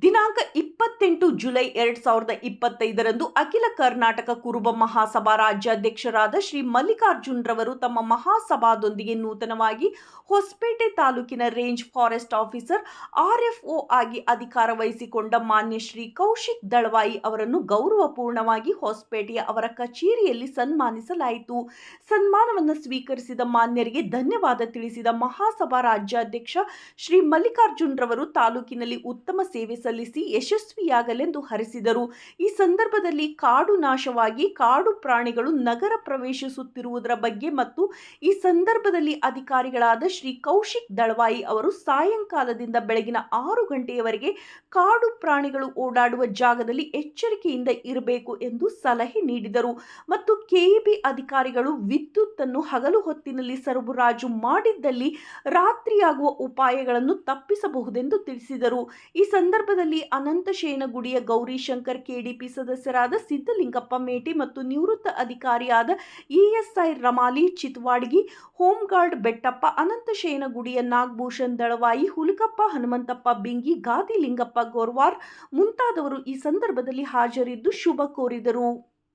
ದಿನಾಂಕ ಇಪ್ಪತ್ತೆಂಟು ಜುಲೈ ಎರಡ್ ಸಾವಿರದ ಇಪ್ಪತ್ತೈದರಂದು ಅಖಿಲ ಕರ್ನಾಟಕ ಕುರುಬ ಮಹಾಸಭಾ ರಾಜ್ಯಾಧ್ಯಕ್ಷರಾದ ಶ್ರೀ ಮಲ್ಲಿಕಾರ್ಜುನ್ ರವರು ತಮ್ಮ ಮಹಾಸಭಾದೊಂದಿಗೆ ನೂತನವಾಗಿ ಹೊಸಪೇಟೆ ತಾಲೂಕಿನ ರೇಂಜ್ ಫಾರೆಸ್ಟ್ ಆಫೀಸರ್, ಆರ್ಎಫ್ಒ ಆಗಿ ಅಧಿಕಾರ ವಹಿಸಿಕೊಂಡ ಮಾನ್ಯ ಶ್ರೀ ಕೌಶಿಕ್ ದಳವಾಯಿ ಅವರನ್ನು ಗೌರವಪೂರ್ಣವಾಗಿ ಹೊಸಪೇಟೆಯ ಅವರ ಕಚೇರಿಯಲ್ಲಿ ಸನ್ಮಾನಿಸಲಾಯಿತು. ಸನ್ಮಾನವನ್ನು ಸ್ವೀಕರಿಸಿದ ಮಾನ್ಯರಿಗೆ ಧನ್ಯವಾದ ತಿಳಿಸಿದ ಮಹಾಸಭಾ ರಾಜ್ಯಾಧ್ಯಕ್ಷ ಶ್ರೀ ಮಲ್ಲಿಕಾರ್ಜುನ್ ರವರು ತಾಲೂಕಿನಲ್ಲಿ ಉತ್ತಮ ಸೇವೆ ಸಲ್ಲಿಸಿ ಯಶಸ್ವಿಯಾಗಲೆಂದು ಹರಿಸಿದರು. ಈ ಸಂದರ್ಭದಲ್ಲಿ ಕಾಡು ನಾಶವಾಗಿ ಕಾಡು ಪ್ರಾಣಿಗಳು ನಗರ ಪ್ರವೇಶಿಸುತ್ತಿರುವುದರ ಬಗ್ಗೆ ಮತ್ತು ಈ ಸಂದರ್ಭದಲ್ಲಿ ಅಧಿಕಾರಿಗಳಾದ ಶ್ರೀ ಕೌಶಿಕ್ ದಳವಾಯಿ ಅವರು ಸಾಯಂಕಾಲದಿಂದ ಬೆಳಗಿನ ಆರು ಗಂಟೆಯವರೆಗೆ ಕಾಡು ಪ್ರಾಣಿಗಳು ಓಡಾಡುವ ಜಾಗದಲ್ಲಿ ಎಚ್ಚರಿಕೆಯಿಂದ ಇರಬೇಕು ಎಂದು ಸಲಹೆ ನೀಡಿದರು. ಮತ್ತು ಕೆಇಬಿ ಅಧಿಕಾರಿಗಳು ವಿದ್ಯುತ್ತನ್ನು ಹಗಲು ಹೊತ್ತಿನಲ್ಲಿ ಸರಬರಾಜು ಮಾಡಿದ್ದಲ್ಲಿ ರಾತ್ರಿಯಾಗುವ ಉಪಾಯಗಳನ್ನು ತಪ್ಪಿಸಬಹುದೆಂದು ತಿಳಿಸಿದರು. ಈ ಸಂದರ್ಭದಲ್ಲಿ ಅನಂತಶಯನ ಗುಡಿಯ ಗೌರಿಶಂಕರ್ ಕೆಡಿಪಿ ಸದಸ್ಯರಾದ ಸಿದ್ದಲಿಂಗಪ್ಪ ಮೇಟಿ ಮತ್ತು ನಿವೃತ್ತ ಅಧಿಕಾರಿಯಾದ ESI Ramali Chitwadgi home guard Bettappa Ananthashayana ಗುಡಿಯ ನಾಗಭೂಷಣ್ ದಳವಾಯಿ, ಹುಲಕಪ್ಪ, ಹನುಮಂತಪ್ಪ ಬಿಂಗಿ, ಗಾದಿಲಿಂಗಪ್ಪ ಗೋರ್ವಾರ್ ಮುಂತಾದವರು ಈ ಸಂದರ್ಭದಲ್ಲಿ ಹಾಜರಿದ್ದು ಶುಭ ಕೋರಿದರು.